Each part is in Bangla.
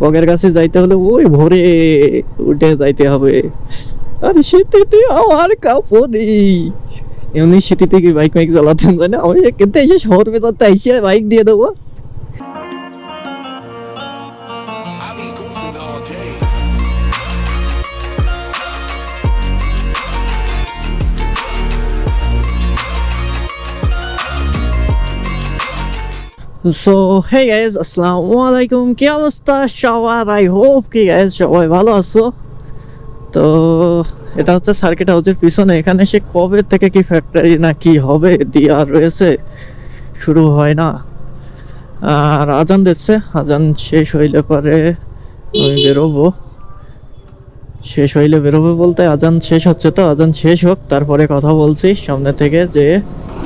বগের কাছে যাইতে হলে ওই ভোরে উঠে যাইতে হবে। আর শীতেতে আমার কাপড় এমনি শীতিতে কি বাইক মাইক চালাতে যায় না আমি কিন্তু এসে শহর ভেতরতে এসে বাইক দিয়ে দেবো। সো হে গাইজ আসসালামু আলাইকুম কি অবস্থা? সবার আই হোপ কি গাইজ সবাই ভালো আছো? তো, এটা হচ্ছে সার্কিট হাউসের পিছনে। এখানে সে কবে থেকে কি ফ্যাক্টরি না কি হবে দিয়া রয়েছে, শুরু হয় না। আর আজান দিচ্ছে, আজান শেষ হইলে পরে আমি বেরোবো। শেষ হইলে বেরোবো বলতে আজান শেষ হচ্ছে তো, আজান শেষ হোক, তারপরে কথা বলছি সামনে থেকে যে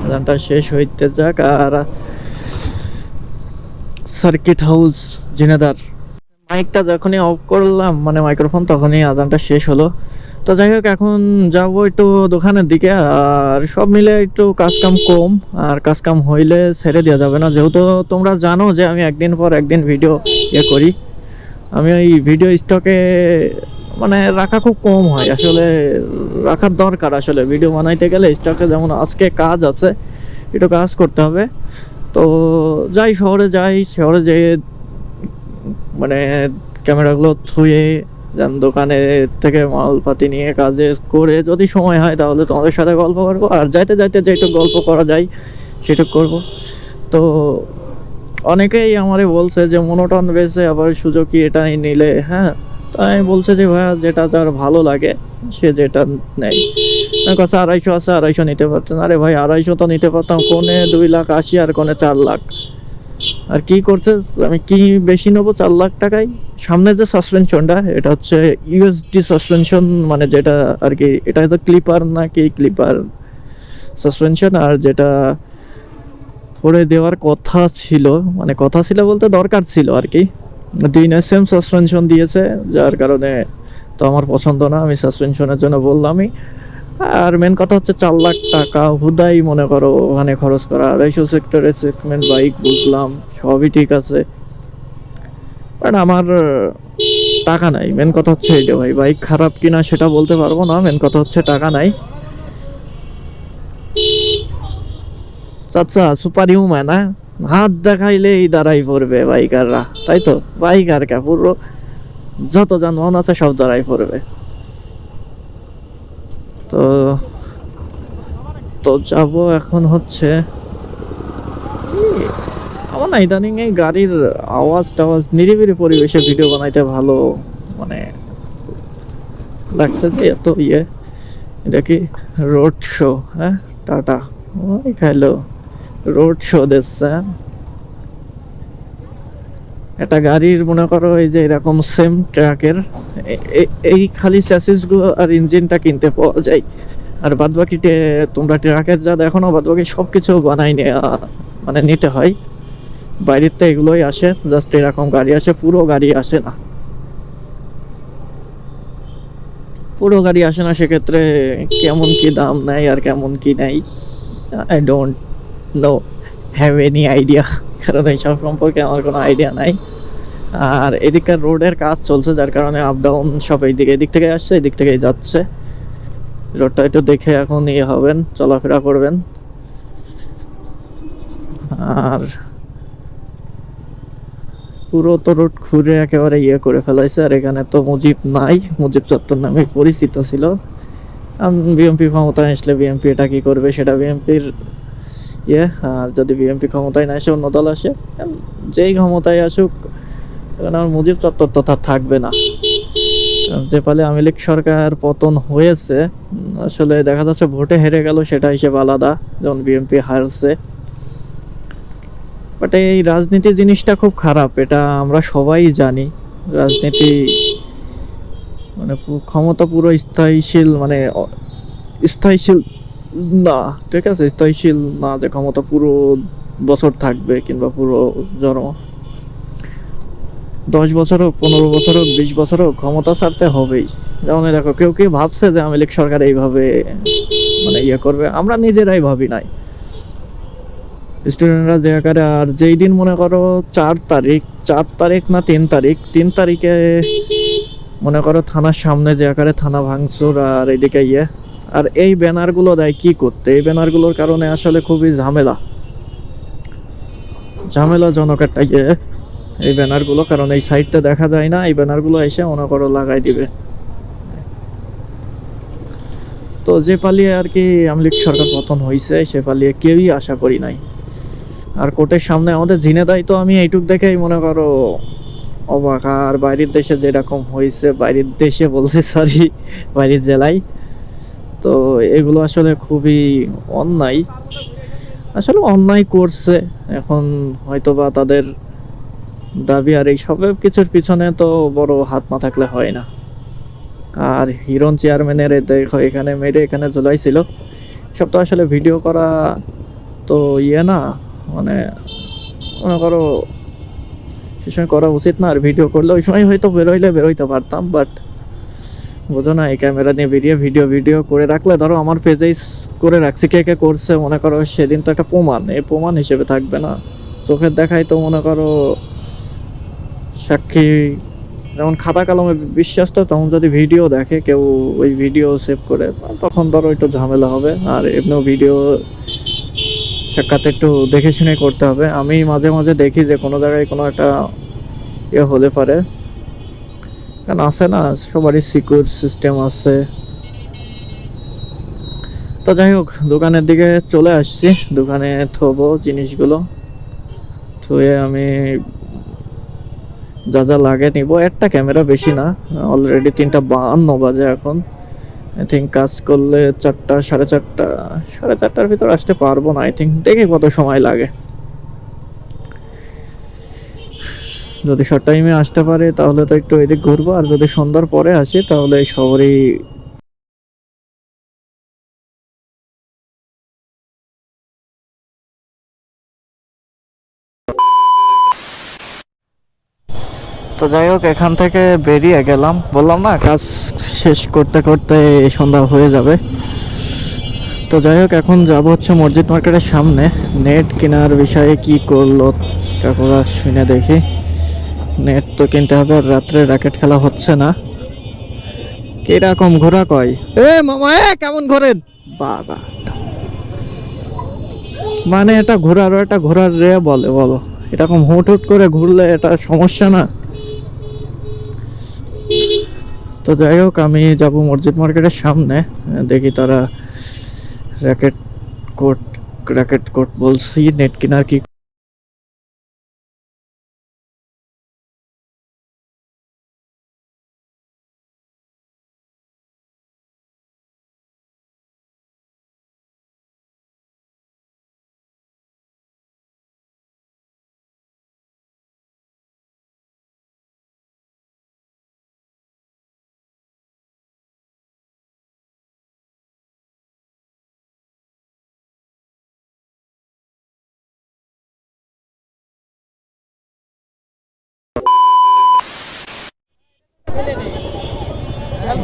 আজানটা শেষ হইতে যাক। আর সার্কিট হাউস জিনেদার। মাইকটা যখনই অফ করলাম মানে মাইক্রোফোন তখনই আজানটা শেষ হলো। তো যাই হোক, এখন যাব একটু দোকানের দিকে, আর সব মিলে একটু কাজকাম কম, আর কাজকাম হইলে ছেড়ে দেওয়া যাবে না। যেহেতু তোমরা জানো যে আমি একদিন পর একদিন ভিডিও ইয়ে করি। আমি ওই ভিডিও স্টকে মানে রাখা খুব কম হয়। আসলে রাখার দরকার আসলে। ভিডিও বানাইতে গেলে স্টকে যেমন আজকে কাজ আছে, একটু কাজ করতে হবে। তো যাই শহরে যাই, শহরে যেয়ে মানে ক্যামেরাগুলো থুয়ে যান দোকানে থেকে মালপাতি নিয়ে কাজে করে যদি সময় হয় তাহলে তোমাদের সাথে গল্প করব। আর যাইতে যাইতে যেটুকু গল্প করা যায় সেটুকু করব। তো অনেকেই আমারে বলছে যে, মনোটন বেসে আবার সুযোগী এটাই নিলে। হ্যাঁ তাই বলছে যে, ভাইয়া, যেটা তার ভালো লাগে, সে যেটা নেয়। কাছে আড়াইশো আছে, আড়াইশো নিতে পারতেন। আরে ভাই, আড়াইশো তো নিতে পারতাম, কোনে দুই লাখ আশি আর কোনে চার লাখ। আর কি করছে, আমি কি বেশি নেব চার লাখ টাকায়? সামনে যে সাসপেনশনটা এটা হচ্ছে ইউএসডি সাসপেনশন মানে যেটা আর কি, এটা হয়তো ক্লিপার না কি ক্লিপার সাসপেনশন আর যেটা করে দেওয়ার কথা ছিল মানে কথা ছিল বলতে দরকার ছিল আর কি। দুই সেম সাসপেনশন দিয়েছে, যার কারণে তো আমার পছন্দ না, আমি সাসপেনশনের জন্য বললামই। আর মেন কথা হচ্ছে চার লাখ টাকা। হুদাই মনে করো, ওখানে খরচ করা। আড়াইশো সেক্টরের সেগমেন্ট বাইক বুঝলাম, সবই ঠিক আছে। বাট আমার টাকা নাই। মেন কথা হচ্ছে এইটা ভাই। বাইক খারাপ কিনা সেটা বলতে পারব না। মেন কথা হচ্ছে টাকা নাই। চাচা সুপার হিউম্যান হ্যাঁ? হাত দেখাইলেই দাঁড়াই পড়বে বাইকাররা তাই তো বাইকার কে পুরো, যত যানবাহন আছে সব দাঁড়াই পড়বে। তো তো যাব এখন হচ্ছে আমার না ইদানিং এই গাড়ির আওয়াজ টাওয়াজ নিরিবিলি পরিবেশে ভিডিও বানাইতে ভালো মানে লাগছে যে এত ইয়ে। এটা কি রোড শো হ্যাঁ? টাটা। ওই খাইলো। রোড শো দিচ্ছে একটা গাড়ির মনে করো এই যে এরকম সেম ট্রাকের এই খালি চ্যাসিসগুলো আর ইঞ্জিনটা কিনতে পাওয়া যায়। আর বাদ বাকিতে তোমরা ট্রাকের যা দেখো না বাদ বাকি সব কিছু বানাই নেওয়া মানে নিতে হয়। বাইরের তো এগুলোই আসে জাস্ট এরকম গাড়ি আসে, পুরো গাড়ি আসে না। পুরো গাড়ি আসে না, সেক্ষেত্রে কেমন কি দাম নেয় আর কেমন কি নেই I don't know have any idea কারণ এইসব সম্পর্কে আমার কোনো আইডিয়া নাই। আর এদিককার রোডের কাজ চলছে, যার কারণে আপ ডাউন সব এইদিকে, এদিক থেকে আসছে, এদিক থেকেই যাচ্ছে। রোডটা একটু দেখে এখন ইয়ে হবেন, চলাফেরা করবেন। আর পুরো তো রোড ঘুরে একেবারে ইয়ে করে ফেলাইছে, আর এখানে তো মুজিব নাই, মুজিব চত্বর নামে পরিচিত ছিল। বিএমপি ক্ষমতায় আসলে বিএমপি এটা কি করবে, সেটা বিএমপির ইয়ে আর যদি বিএমপি ক্ষমতায় না আসে অন্য দল আসে যেই ক্ষমতায় আসুক আমার মুজিব চত্বর তো তার থাকবে না। যে পালে আওয়ামী লীগ সরকার পতন হয়েছে আসলে দেখা যাচ্ছে ভোটে হেরে গেল, সেটা হিসেবে আলাদা, যেমন বিএনপি হারছে। বাট এই রাজনীতি জিনিসটা খুব খারাপ, এটা আমরা সবাই জানি। রাজনীতি মানে ক্ষমতা পুরো স্থায়ীশীল মানে স্থায়ীশীল না, ঠিক আছে স্থায়ীশীল না, যে ক্ষমতা পুরো বছর থাকবে কিংবা পুরো জন্ম দশ বছর হোক, পনেরো বছর হোক, বিশ বছর হোক, ক্ষমতা ছাড়তে হবেই। যেমন দেখো, কেউ কেউ ভাবছে যে আওয়ামী লীগ সরকার এইভাবে মানে ইয়ে করবে, আমরা নিজেরাই ভাবি নাই। স্টুডেন্টরা যে আকারে, আর যেই দিন মনে করো চার তারিখ চার তারিখ না তিন তারিখ, তিন তারিখে মনে করো থানার সামনে যে আকারে থানা ভাঙচুর আর এইদিকে ইয়ে আর এই ব্যানারগুলো দেয় কি করতে? এই ব্যানারগুলোর কারণে আসলে খুবই ঝামেলা। ঝামেলাজনক একটা ইয়ে এই ব্যানারগুলো, কারণ এই সাইডটা দেখা যায় না, এই ব্যানারগুলো এসে মনে করো লাগাই দিবে। তো যে পালিয়ে আর কি আমলিক সরকার পতন হয়েছে সে পালিয়ে কেউই আশা করি নাই। আর কোর্টের সামনে আমাদের ঝিনেদাই তো আমি এইটুক দেখেই মনে করো অবাক। আর বাইরের দেশে যেরকম হয়েছে বাইরের দেশে বলছে সরি বাইরের জেলায় তো এগুলো আসলে খুবই অন্যায়। আসলে অন্যায় করছে। এখন হয়তো বা তাদের দাবি আর এই সব কিছুর পিছনে তো বড় হাত না থাকলে হয় না। আর হিরন চেয়ারম্যানের দেখো, এখানে মেরে এখানে ঝুলাইছিল। সব তো আসলে ভিডিও করা তো ইয়ে না মানে মনে করো, সে সময় করা উচিত না। আর ভিডিও করলে ওই সময় হয়তো বেরোইলে বেরোইতে পারতাম বাট বোঝো না, এই ক্যামেরা নিয়ে ভিডিও ভিডিও ভিডিও করে রাখলে ধরো আমার পেজেই করে রাখছি, কে কে করছে, মনে করো সেদিন তো একটা প্রমাণ, এই প্রমাণ হিসেবে থাকবে না। চোখের দেখাই তো মনে করো সাক্ষী, যেমন খাতা কলমে বিশ্বাস তো তখন যদি ভিডিও দেখে, কেউ ওই ভিডিও সেভ করে, তখন ধরো একটু ঝামেলা হবে। আর এমনিও ভিডিও সাক্ষাৎ একটু দেখে শুনে করতে হবে। আমি মাঝে মাঝে দেখি যে কোনো জায়গায় কোনো একটা ইয়ে হতে পারে। কারণ আছে না, সবারই সিকিউর সিস্টেম আছে। তো যাই হোক, দোকানের দিকে চলে আসছি। দোকানে থবো জিনিসগুলো। থুয়ে আমি যা যা লাগে নিব। একটা ক্যামেরা বেশি না অলরেডি তিনটা বাহান্ন বাজে এখন। আই থিঙ্ক কাজ করলে চারটা, সাড়ে চারটা, সাড়ে চারটার ভিতর আসতে পারব না আই থিঙ্ক দেখি কত সময় লাগে। যদি শর্ট টাইমে আসতে পারে, তাহলে তো একটু এদিক ঘুরবো, আর যদি সন্ধ্যার পরে আসি, তাহলে শহরেই তো যাই হোক, এখান থেকে বেরিয়ে গেলাম। বললাম না, কাজ শেষ করতে করতে সন্ধ্যা হয়ে যাবে। তো যাই হোক, এখন যাব হচ্ছে মসজিদ মার্কেটের সামনে। নেট কেনার বিষয়ে কি করল, কাকুরা শুনে দেখি। নেট তো কিনতে হবে আর রাত্রে র্যাকেট খেলা হচ্ছে না। কীরকম ঘোরা কয়? এ মামা, এ কেমন ঘোরেন? বাবা। মানে এটা ঘোরার এটা ঘোরার রে বলে, বলো। এরকম হুট হুট করে ঘুরলে এটা সমস্যা না? তো যাই হোক, আমি যাব মসজিদ মার্কেটের সামনে। দেখি তারা র্যাকেট কোট র্যাকেট কোট বলছি, নেট কিনার কি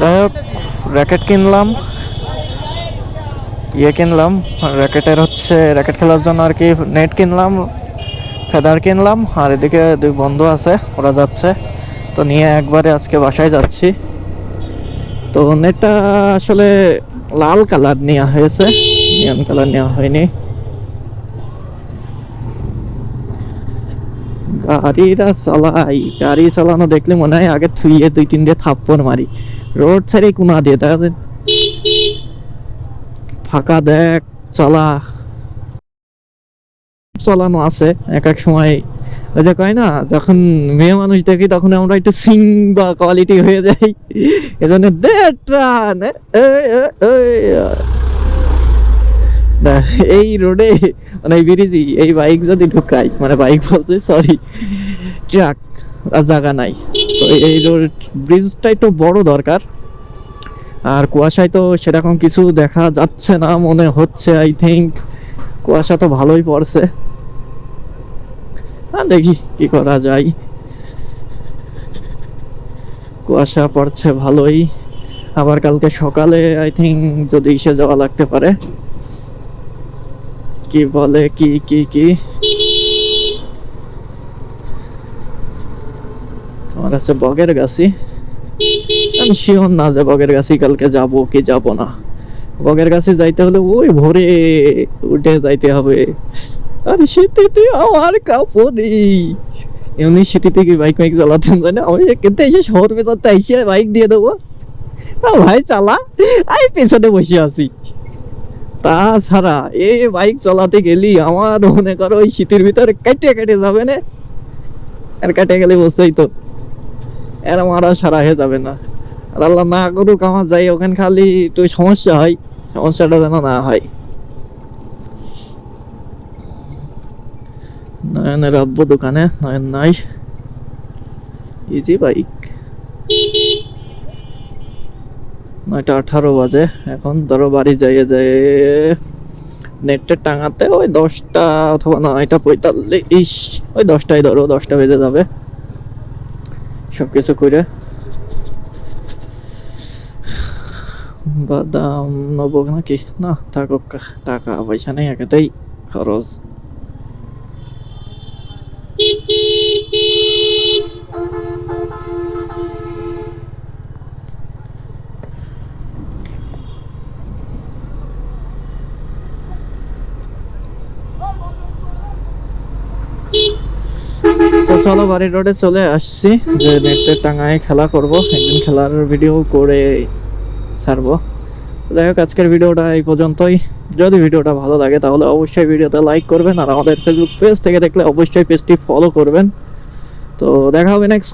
যাই হোক র্যাকেট কিনলাম। ইয়ে কিনলাম। র্যাকেটের হচ্ছে র্যাকেট খেলার জন্য আর কি নেট কিনলাম ফেদার কিনলাম। আর এদিকে দুই বন্ধু আছে, ওরা যাচ্ছে। তো নিয়ে একবারে আজকে বাসায় যাচ্ছি। তো নেটটা আসলে লাল কালার নেওয়া হয়েছে। নিয়ন কালার নেওয়া হয়নি। গাড়িটা চালাই, গাড়ি চালানো দেখলে মনে হয় আগে থুইয়ে দুই তিন দিয়ে থাপ্পড় মারি। রোড ছেড়ে কোনা দিয়ে তাহলে ফাঁকা দেখ, চলা। চলানো আছে, এক এক সময়। ওই যে কয় না, যখন মেয়ে মানুষ দেখি তখন আমরা একটু সিং বা কোয়ালিটি হয়ে যাই। এজন্য দে ট্রান এই রোডে মানে এই ব্রিজি এই বাইক যদি ঢুকাই মানে বাইক বলতে সরি ট্রাক জায়গা নাই। তো এই ব্রিজটা একটু বড় দরকার। আর কুয়াশায় তো সেরকম কিছু দেখা যাচ্ছে না, মনে হচ্ছে আই থিঙ্ক কুয়াশা তো ভালোই পড়ছে। হ্যাঁ দেখি কি করা যায়। কুয়াশা পড়ছে ভালোই। আবার কালকে সকালে আই থিঙ্ক যদি এসে যাওয়া লাগতে পারে। কি বলে, কি কি কি? তোমার আছে বগের গাছি? আমি শিওর না যে বগের গাছি কালকে যাব কি যাব না। বগের গাছে যাইতে হলে ওই ভোরে উঠে যাইতে হবে। আর শীতিতে আমার কাপড়। এমনি শীতিতে কি বাইক মাইক চালাতে জানে আমি কিন্তু এসে শহর ভেতরতে এসে বাইক দিয়ে দেবো। ভাই, চালা। আমি পেছনে বসে আছি। তাছাড়া এই বাইক চালাতে গেলি আমার মনে করো ওই শীতের ভিতরে কেটে কেটে যাবে না? আর কেটে গেলে বসেই তো। এর মারা সারা হয়ে যাবে না। আর আল্লাহ না করুক, আমার যাই, ওখানে খালি একটু সমস্যা হয়, সমস্যাটা যেন না হয়। নয়নের আব্বু দোকানে, নয়ন নাই। ইজি বাইক নয়টা আঠারো বাজে, এখন ধরো বাড়ি যাইয়ে যায় নেটটা টাঙাতে ওই দশটা অথবা নয়টা পঁয়তাল্লিশ, ওই দশটায় ধরো, দশটা বেজে যাবে। সব কিছু করে বাদাম নেব নাকি? না থাকুক টাকা পয়সা নেই একেতেই খরচ। তো চলো বাড়ি রোডে চলে আসছি। যে নেটে টাঙায় খেলা করব, একদিন খেলার ভিডিও করে ছাড়বো। যাই হোক, আজকের ভিডিওটা এই পর্যন্তই। যদি ভিডিওটা ভালো লাগে, তাহলে অবশ্যই ভিডিওতে লাইক করবেন, আর আমাদের ফেসবুক পেজ থেকে দেখলে অবশ্যই পেজটি ফলো করবেন। তো দেখা হবে নেক্সট